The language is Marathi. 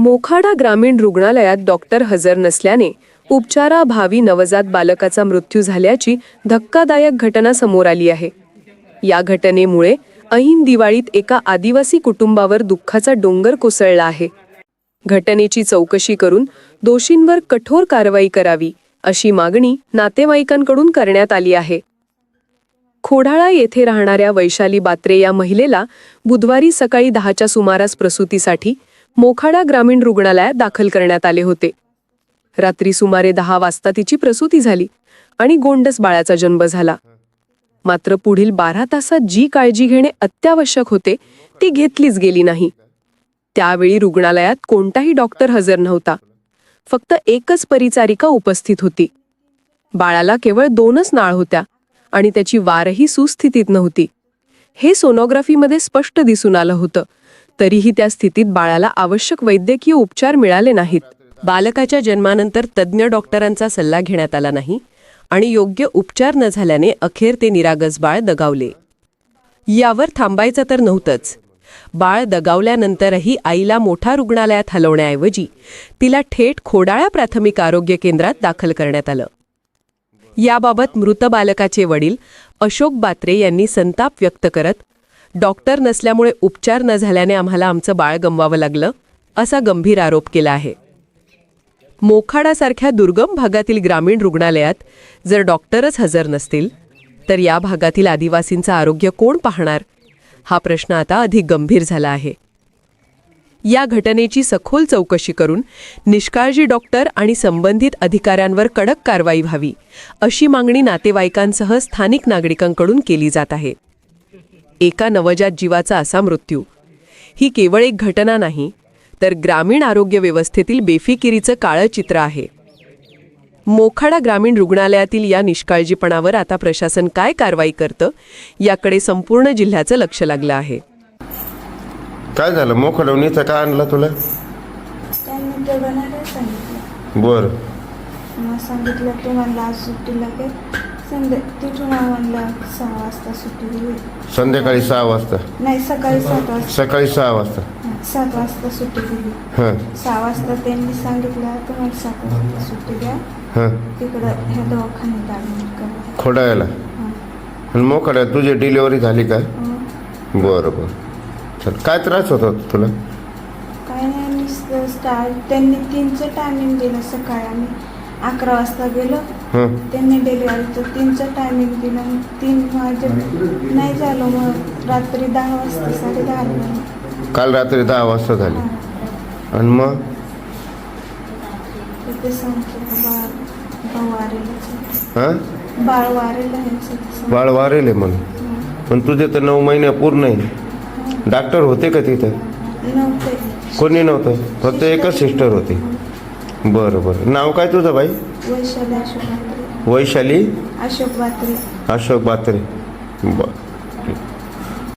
मोखाडा ग्रामीण रुग्णालयात डॉक्टर हजर नसल्याने उपचाराभावी नवजात बालकाचा मृत्यू झाल्याची धक्कादायक घटना समोर आली आहे. या घटनेमुळे ऐन दिवाळीत एका आदिवासी कुटुंबावर दुःखाचा डोंगर कोसळला आहे. घटनेची चौकशी करून दोषींवर कठोर कारवाई करावी अशी मागणी नातेवाईकांकडून करण्यात आली आहे. खोडाळा येथे राहणाऱ्या वैशाली बात्रे या महिलेला बुधवारी सकाळी दहाच्या सुमारास प्रसूतीसाठी मोखाडा ग्रामीण रुग्णालयात दाखल करण्यात आले होते. रात्री सुमारे दहा वाजता तिची प्रसूती झाली आणि गोंडस बाळाचा जन्म झाला. मात्र पुढील बारा तासात जी काळजी घेणे अत्यावश्यक होते ती घेतलीच गेली नाही. त्यावेळी रुग्णालयात कोणताही डॉक्टर हजर नव्हता. फक्त एकच परिचारिका उपस्थित होती. बाळाला केवळ दोनच नाळ होत्या आणि त्याची वारही सुस्थितीत नव्हती. हे सोनोग्राफीमध्ये स्पष्ट दिसून आलं होतं. तरीही त्या स्थितीत बाळाला आवश्यक वैद्यकीय उपचार मिळाले नाहीत. बालकाच्या जन्मानंतर तज्ज्ञ डॉक्टरांचा सल्ला घेण्यात आला नाही आणि योग्य उपचार न झाल्याने अखेर ते निरागस बाळ दगावले. यावर थांबायचं तर नव्हतंच. बाळ दगावल्यानंतरही आईला मोठा रुग्णालयात हलवण्याऐवजी तिला थेट खोडाळा प्राथमिक आरोग्य केंद्रात दाखल करण्यात आलं. याबाबत मृत बालकाचे वडील अशोक बात्रे यांनी संताप व्यक्त करत डॉक्टर नसल्यामुळे उपचार न झाल्याने आम्हाला आमचं बाळ गमवावं लागलं असा गंभीर आरोप केला आहे. मोखाडासारख्या दुर्गम भागातील ग्रामीण रुग्णालयात जर डॉक्टरच हजर नसतील तर या भागातील आदिवासींचं आरोग्य कोण पाहणार? हा प्रश्न आता अधिक गंभीर झाला आहे. या घटनेची सखोल चौकशी करून निष्काळजी डॉक्टर आणि संबंधित अधिकाऱ्यांवर कडक कारवाई व्हावी अशी मागणी नातेवाईकांसह स्थानिक नागरिकांकडून केली जात आहे. एका नवजात जीवाचा असा मृत्यू. ही केवळ एक घटना नाही तर ग्रामीण आरोग्य व्यवस्थेतील बेफिकिरीचं काळं चित्र आहे. मोखाडा ग्रामीण रुग्णालयातील या निष्काळजीपणावर आता प्रशासन काय कारवाई करतं याकडे संपूर्ण जिल्ह्याचं लक्ष लागलं आहे. काय झालं? मोखडवणीचं काय आणलं तुला? ते सांगितलं. बर. सांगितलं आज लागेल. संध्या तिथून सहा वाजता सुट्टी दिली. संध्याकाळी सहा वाजता. नाही सकाळी सात वाजता. सकाळी सहा वाजता. सात वाजता सुट्टी दिली. हां. सहा वाजता त्यांनी सांगितलं तुम्हाला सात वाजता सुट्टी द्या. हां. तिकडं ह्या दवाखान्यात ॲडमिट करा. खोडायला हां. आणि मोखड्यात तुझी डिलिव्हरी झाली का? मग बरं बरं. चल काय त्रास होता तुला? काय नाही नुसतं स्टार त्यांनी तीनचं टायमिंग दिलं सकाळी आम्ही. अकरा वाजता गेलो. त्यांनी डिलिव्हरीचं तीनचं टायमिंग दिलं. मग तीन वाजे नाही झालं मग रात्री दहा वाजता साडे दहा झालं. काल रात्री दहा वाजता झाली. आणि मग? सांगतो बाळ वारेल हां? बाळ वारेल आहे म्हणून पण तुझे तर नऊ महिने पूर्ण आहे. डॉक्टर होते का तिथं? नव्हते. कोणी नव्हतं? फक्त एकच सिस्टर होती. बरं बरं. नाव काय तुझं बाई? वैशाली अशोक बात्रे. वैशाली? अशोक बात्रे. अशोक बात्रे. बर